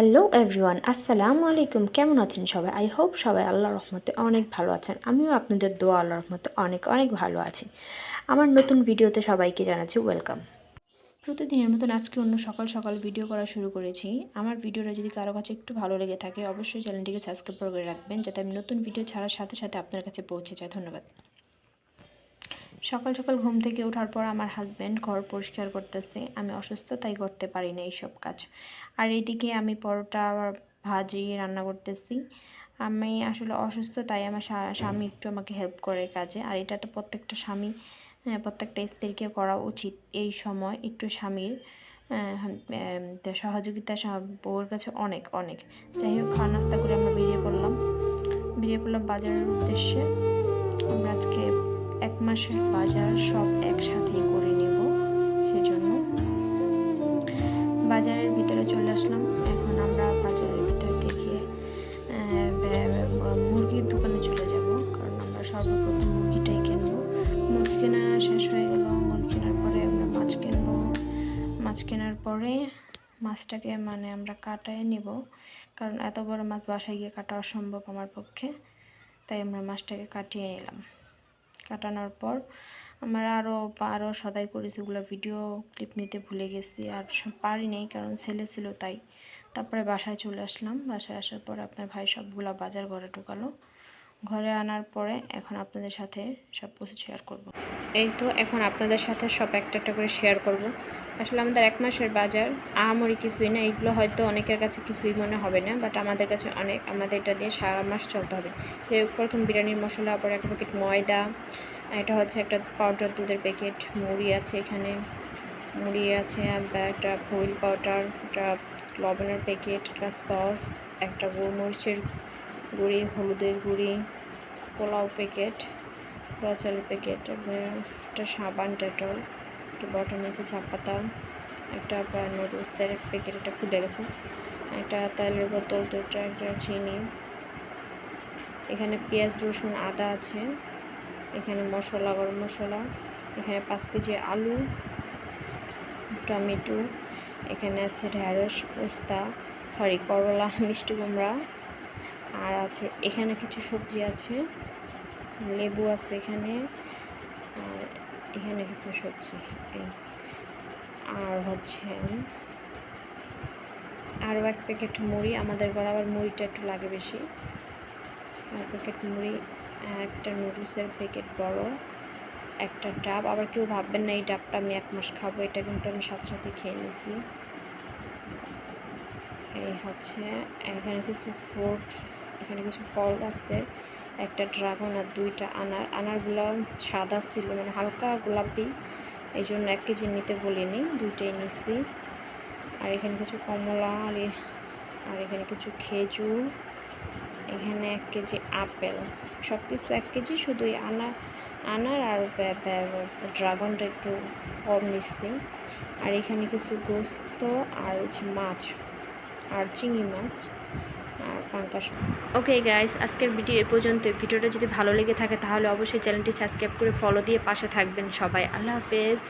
Hello everyone, আসসালামু আলাইকুম। কেমন আছেন সবাই? আই হোপ সবাই আল্লাহ রহমতে অনেক ভালো আছেন। আমিও আপনাদের দোয়া আল্লাহ রহমতে অনেক অনেক ভালো আছি। আমার নতুন ভিডিওতে সবাইকে জানাচ্ছি ওয়েলকাম। প্রতিদিনের মতন আজকে অন্য সকাল সকাল ভিডিও করা শুরু করেছি। আমার ভিডিওটা যদি কারও কাছে একটু ভালো লেগে থাকে, অবশ্যই চ্যানেলটিকে সাবস্ক্রাইব করে রাখবেন, যাতে আমি নতুন ভিডিও ছাড়ার সাথে সাথে আপনার কাছে পৌঁছে যায়। ধন্যবাদ। সকাল সকাল ঘুম থেকে ওঠার পর আমার হাজব্যান্ড ঘর পরিষ্কার করতেছে। আমি অসুস্থ, তাই করতে পারি না এইসব কাজ। আর এইদিকে আমি পরোটা, ভাজি রান্না করতেছি। আমি আসলে অসুস্থ, তাই আমার স্বামী একটু আমাকে হেল্প করে কাজে। আর এটা তো প্রত্যেকটা স্বামী প্রত্যেকটা স্ত্রীকে করা উচিত এই সময় একটু স্বামীর সহযোগিতা বউয়ের কাছে অনেক অনেক। যাই হোক খাওয়া নাস্তা করে আমরা বেরিয়ে পড়লাম। বেরিয়ে পড়লাম বাজারের উদ্দেশ্যে। আমরা আজকে এক মাসের বাজার সব একসাথেই করে নেব, সেজন্য বাজারের ভিতরে চলে আসলাম। এখন আমরা বাজারের ভিতর থেকে মুরগির দোকানে চলে যাব, কারণ আমরা সর্বপ্রথম মুরগিটাই কিনবো। মুরগি কেনা শেষ হয়ে গেল, মুরগি কেনার পরে আমরা মাছ কিনবো। মাছ কেনার পরে মাছটাকে মানে আমরা কাটায় নেব, কারণ এত বড় মাছ বাসায় গিয়ে কাটা অসম্ভব আমার পক্ষে, তাই আমরা মাছটাকে কাটিয়ে নিলাম। কাটানোর পর আমরা আরও আরও সদাই করেছি ওগুলো ভিডিও ক্লিপ নিতে ভুলে গেছি আর পারি নেই কারণ ছেলে ছিল তাই। তারপরে বাসায় চলে আসলাম। বাসায় আসার পর আপনার ভাই সবগুলো বাজার ঘরে ঢুকালো। ঘরে আনার পরে এখন আপনাদের সাথে সব কিছু শেয়ার করব। এই তো, এখন আপনাদের সাথে সব একটা একটা করে শেয়ার করব। আসলে আমাদের এক মাসের বাজার, আহামরি কিছুই না এইগুলো হয়তো অনেকের কাছে কিছুই মনে হবে না বাট আমাদের কাছে অনেক, আমাদের এটা দিয়ে সারা মাস চলতে হবে প্রথম বিরিয়ানির মশলা পরে এক প্যাকেট ময়দা, এটা হচ্ছে একটা পাউডার দুধের প্যাকেট মুড়ি আছে এখানে মুড়ি আছে একটা বইল পাউডার একটা লবণের প্যাকেট একটা সস একটা গোলমরিচের গুঁড়ি, হলুদের গুঁড়ি, পোলাও প্যাকেট রচালের প্যাকেট একটা সাবান ডেটল একটা বটন আছে চা পাতা, একটা নুডলসের প্যাকেট একটা খুলে গেছে। একটা তেলের বোতল দুটা একটা চিনি। এখানে পেঁয়াজ, রসুন, আদা আছে। এখানে মশলা, গরম মশলা। এখানে পাঁচ কেজি আলু, টমেটো। এখানে আছে ঢ্যাঁড়স পোস্তা সরি করলা, মিষ্টি কুমড়া। আর আছে, এখানে কিছু সবজি আছে, লেবু আছে এখানে, আর এখানে কিছু সবজি আর হচ্ছে আরও এক প্যাকেট মুড়ি, আমাদের ঘরে আবার মুড়িটা একটু লাগে বেশি। এক প্যাকেট মুড়ি, একটা নুডলসের প্যাকেট বড়, একটা ডাব, আবার কেউ ভাববেন না এই ডাবটা আমি এক মাস খাব, এটা কিন্তু আমি সাথে সাথে খেয়ে নিছি। এই হচ্ছে, এখানে কিছু ফ্রুট এখানে কিছু ফল আছে, একটা ড্রাগন আর দুইটা আনার। আনারগুলো সাদা ছিল মানে হালকা গোলাপি এই জন্য এক কেজি নিতে বলিনি, দুইটাই নিছি। আর এখানে কিছু কমলা, আর আর এখানে কিছু খেজুর, এখানে এক কেজি আপেল। সব কিছু এক কেজি, শুধু আনার আনার আর ড্রাগনটা একটু কম নিচ্ছি আর এখানে কিছু গোস্ত আর হচ্ছে মাছ, আর চিংড়ি মাছ। ওকে গাইস আজকের ভিডিও এ পর্যন্ত। ভিডিওটা যদি ভালো লেগে থাকে, তাহলে অবশ্যই চ্যানেলটি সাবস্ক্রাইব করে ফলো দিয়ে পাশে থাকবেন সবাই। আল্লাহ হাফেজ।